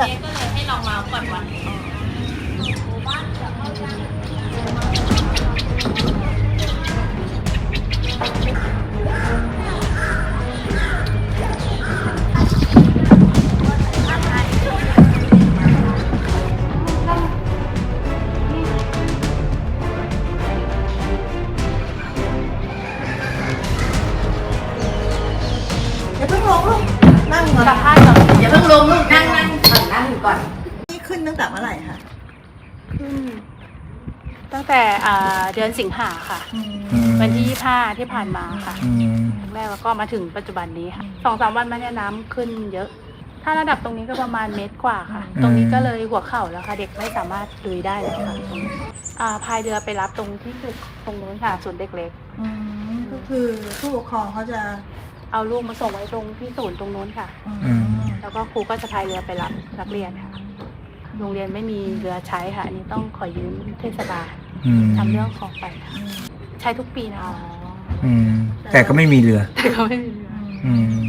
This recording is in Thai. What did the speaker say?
นี้ก็เลยให้ลองมาก่อนวันนี้อย่าเพิ่งลงลูกนั่งก่อนสัมภาษณ์ก่อนอย่าเพิ่งลงลูกนั่งนั่งก่อนนั่งอยู่ก่อน นี่ ขึ้นตั้งแต่เมื่อไหร่คะขึ้นตั้งแต่อ่าเดือนสิงหาค่ะ อืมอืมวันที่ 25 ที่ผ่านมาค่ะ อืมครั้งแรกแล้วก็มาถึงปัจจุบันนี้ค่ะสองสามวันมาเนี่ยน้ำขึ้นเยอะ ถ้าระดับตรงนี้ก็ประมาณเมตรกว่าค่ะ ตรงนี้ก็เลยหัวเข่าแล้วค่ะ เด็กไม่สามารถลุยได้แล้วค่ะอ่าพายเรือไปรับตรงที่จุดตรงนู้นค่ะศูนย์เด็กเล็ก อืมก็คือผู้ปกครองเขาจะเอาลูกมาส่งไว้ตรงที่ศูนย์ตรงนู้นค่ะ อืม แล้วก็ครูก็จะพายเรือไปรับนักเรียนค่ะ โรงเรียนไม่มีเรือใช้ค่ะ อันนี้ต้องขอยืมเทศบาลอืมทำเรื่องของไปค่ะใช้ทุกปีนะคะอืมแต่ก็ไม่มีเรือ แต่ก็ไม่มีเรือ อืม